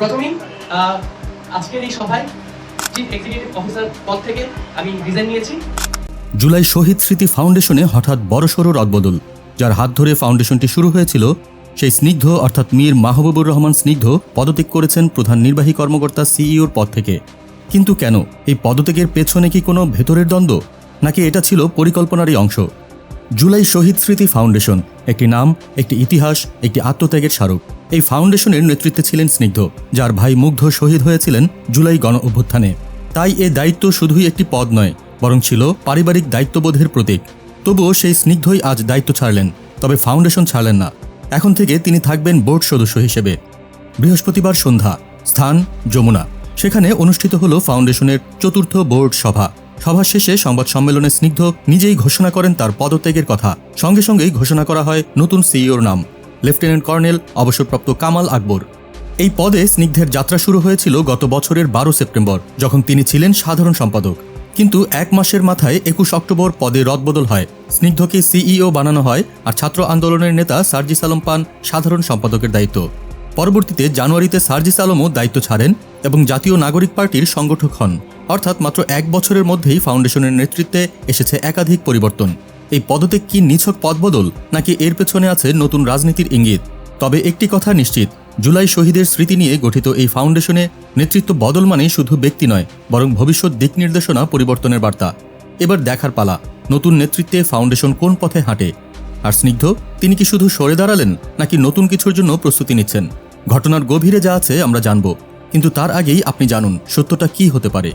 প্রথমেই আজকের এই সভায় চিফ এক্সিকিউটিভ অফিসার পদ থেকে আমি রিজাইন নিয়েছি। জুলাই শহীদ স্মৃতি ফাউন্ডেশনে হঠাৎ বড়সড় রদবদল যার হাত ধরে ফাউন্ডেশনটি শুরু হয়েছিল, সেই স্নিগ্ধ, অর্থাৎ মীর মাহবুবুর রহমান স্নিগ্ধ, পদত্যাগ করেছেন প্রধান নির্বাহী কর্মকর্তা সিইওর পদ থেকে। কিন্তু কেন? এই পদত্যাগের পেছনে কি কোনো ভেতরের দ্বন্দ্ব? নাকি এটা ছিল পরিকল্পনারই অংশ? জুলাই শহীদ স্মৃতি ফাউন্ডেশন, একটি নাম, একটি ইতিহাস, একটি আত্মত্যাগের স্মারক। এই ফাউন্ডেশনের নেতৃত্বে ছিলেন স্নিগ্ধ, যার ভাই মুগ্ধ শহীদ হয়েছিলেন জুলাই গণ অভ্যুত্থানে। তাই এ দায়িত্ব শুধুই একটি পদ নয়, বরং ছিল পারিবারিক দায়িত্ববোধের প্রতীক। তবুও সেই স্নিগ্ধই আজ দায়িত্ব ছাড়লেন, তবে ফাউন্ডেশন ছাড়লেন না। এখন থেকে তিনি থাকবেন বোর্ড সদস্য হিসেবে। বৃহস্পতিবার সন্ধ্যা, স্থান, যমুনা। সেখানে অনুষ্ঠিত হল ফাউন্ডেশনের চতুর্থ বোর্ড সভা। সভা শেষে সংবাদ সম্মেলনে স্নিগ্ধ নিজেই ঘোষণা করেন তার পদত্যাগের কথা। সঙ্গে সঙ্গেই ঘোষণা করা হয় নতুন সিইওর নাম। লেফটেন্যান্ট কর্নেল অবসরপ্রাপ্ত কামাল আকবর। এই পদে স্নিগ্ধের যাত্রা শুরু হয়েছিল গত বছরের বারো সেপ্টেম্বর, যখন তিনি ছিলেন সাধারণ সম্পাদক। কিন্তু এক মাসের মাথায় একুশ অক্টোবর পদে রদবদল হয়। স্নিগ্ধকে সিইও বানানো হয় আর ছাত্র আন্দোলনের নেতা সার্জিস আলম পান সাধারণ সম্পাদকের দায়িত্ব। পরবর্তীতে জানুয়ারিতে সার্জিস আলমও দায়িত্ব ছাড়েন এবং জাতীয় নাগরিক পার্টির সংগঠক হন। অর্থাৎ মাত্র এক বছরের মধ্যেই ফাউন্ডেশনের নেতৃত্বে এসেছে একাধিক পরিবর্তন। এই পদত্যাগ কি নিছক পদবদল নাকি এর পেছনে আছে নতুন রাজনীতির ইঙ্গিত? তবে একটি কথা নিশ্চিত, জুলাই শহীদের স্মৃতি নিয়ে গঠিত এই ফাউন্ডেশনে নেতৃত্ব বদল মানেই শুধু ব্যক্তি নয়, বরং ভবিষ্যৎ দিক নির্দেশনা পরিবর্তনের বার্তা। এবার দেখার পালা, নতুন নেতৃত্বে ফাউন্ডেশন কোন পথে হাঁটে? আর স্নিগ্ধ, তিনি কি শুধু সরে দাঁড়ালেন, নাকি নতুন কিছুর জন্য প্রস্তুতি নিচ্ছেন? ঘটনার গভীরে যা আছে আমরা জানব, কিন্তু তার আগেই আপনি জানুন, সত্যটা কি হতে পারে।